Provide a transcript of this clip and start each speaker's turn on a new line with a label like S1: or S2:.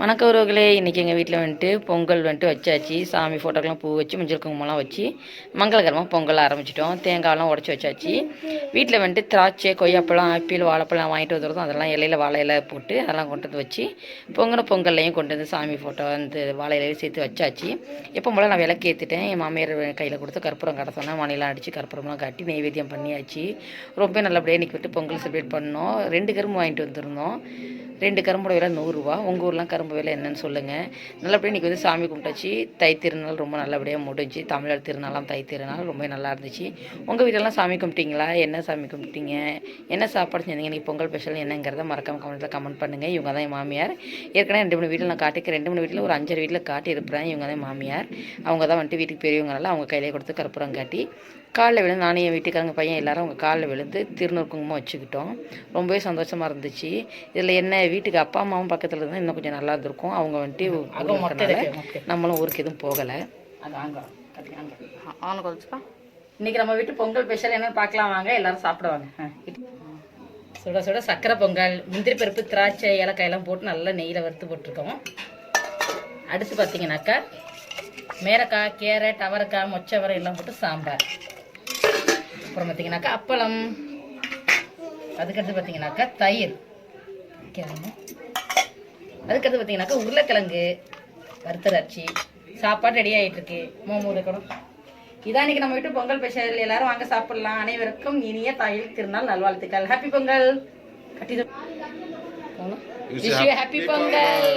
S1: வணக்க உறவுகளே. இன்றைக்கி எங்கள் வீட்டில் வந்துட்டு பொங்கல் வந்துட்டு வச்சாச்சு. சாமி ஃபோட்டோக்கெலாம் பூ வச்சு மஞ்சள் குங்குமம்லாம் வச்சு மங்களகரமாக பொங்கல் ஆரம்பிச்சிட்டோம். தேங்காயெல்லாம் உடச்சி வச்சாச்சு. வீட்டில் வந்துட்டு திராட்சை கொய்யாப்பழம் ஆப்பிள் வாழைப்பழம் வாங்கிட்டு வந்துடுறதும் அதெல்லாம் இலையில வாழையில போட்டு அதெல்லாம் கொண்டு வந்து வச்சு பொங்கல் பொங்கல்லையும் கொண்டு வந்து சாமி ஃபோட்டோ வந்து வாழையிலையும் சேர்த்து வச்சாச்சு. எப்போ போல் நான் விளக்கு ஏற்றிட்டேன் என் மாமியார் கையில் கொடுத்து கற்பூரம் கடை சொன்னேன். மணிலாம் அடித்து கற்பூரம்லாம் காட்டி நெய்வேத்தியம் பண்ணியாச்சு. ரொம்ப நல்லபடியாக இன்றைக்கி விட்டு பொங்கல் செலிப்ரேட் பண்ணோம். ரெண்டு கரும்பு வாங்கிட்டு வந்துருந்தோம். ரெண்டு கரும்போட விலை நூறுரூவா. உங்கள் ஊர்லாம் கரும்பு விலை என்னன்னு சொல்லுங்கள் நல்லபடியாக இன்றைக்கி வந்து சாமி கும்பிட்டாச்சு. தை திருநாள் ரொம்ப நல்லபடியாக முடிஞ்சு. தமிழர் திருநாளாம் தை திருநாள் ரொம்ப நல்லா இருந்துச்சு. உங்கள் வீட்டிலலாம் சாமி கும்பிட்டீங்களா? என்ன சாமி கும்பிட்டீங்க? என்ன சாப்பாடு செஞ்சீங்க? இன்றைக்கி பொங்கல் ஸ்பெஷல் என்னங்கிறத மறக்காம கமெண்ட்டில் கமெண்ட் பண்ணுங்கள் இவங்க தான் என் மாமியார். ஏற்கனவே ரெண்டு மூணு வீட்டில் நான் காட்டிக்க ரெண்டு மூணு வீட்டில் ஒரு அஞ்சரை வீட்டில் காட்டியிருப்பேன். இவங்க தான் என் மாமியார். அவங்க தான் வந்துட்டு வீட்டுக்கு பெரியவங்கனால அவங்க கையிலே கொடுத்து கற்பூரம் காட்டி காலில் விழுந்து நானும் என் வீட்டுக்காரங்க பையன் எல்லாரும் அவங்க காலில் விழுந்து திருநூறு குங்குமம் வச்சுக்கிட்டோம். ரொம்பவே சந்தோஷமாக இருந்துச்சு. இதில் என்ன வீட்டுக்கு அப்பா அம்மாவும் பக்கத்தில் இருந்தால் இன்னும் கொஞ்சம் நல்லா இருந்திருக்கும். அவங்க வந்துட்டு நம்மளும் ஊருக்கு எதுவும் போகலை. இன்னைக்கு நம்ம வீட்டு பொங்கல் ஸ்பெஷல் என்னன்னு பார்க்கலாம் வாங்க எல்லாரும் சாப்பிடுவாங்க. சுட சுட சக்கரை பொங்கல் முந்திரி பருப்பு திராட்சை ஏலக்காய் எல்லாம் போட்டு நல்லா நெய்யில் வறுத்து போட்டிருக்கோம். அடுத்து பார்த்தீங்கன்னாக்கா மேரக்காய் கேரட் அவரைக்காய் மொச்சவரை எல்லாம் போட்டு சாம்பார். அப்புறம் பார்த்தீங்கன்னாக்கா அப்பளம். அதுக்கடுத்து பார்த்தீங்கன்னாக்கா தயிர். வைக்கிறேங்க. அதுக்கடுத்து பார்த்தீங்கன்னாக்கா உருளைக்கிழங்கு வறுத்தராட்சி சாப்பாடு ரெடி ஆகிட்டு இருக்கு மோமோ இருக்கணும். இதான் இன்னைக்கு நம்ம வீட்டு பொங்கல் ஸ்பெஷல் எல்லாரும் வாங்க சாப்பிடலாம். அனைவருக்கும் இனிய தாயில் திருநாள் நல்வாழ்த்துக்கள். ஹாப்பி பொங்கல். கட்டி ஹாப்பி பொங்கல்.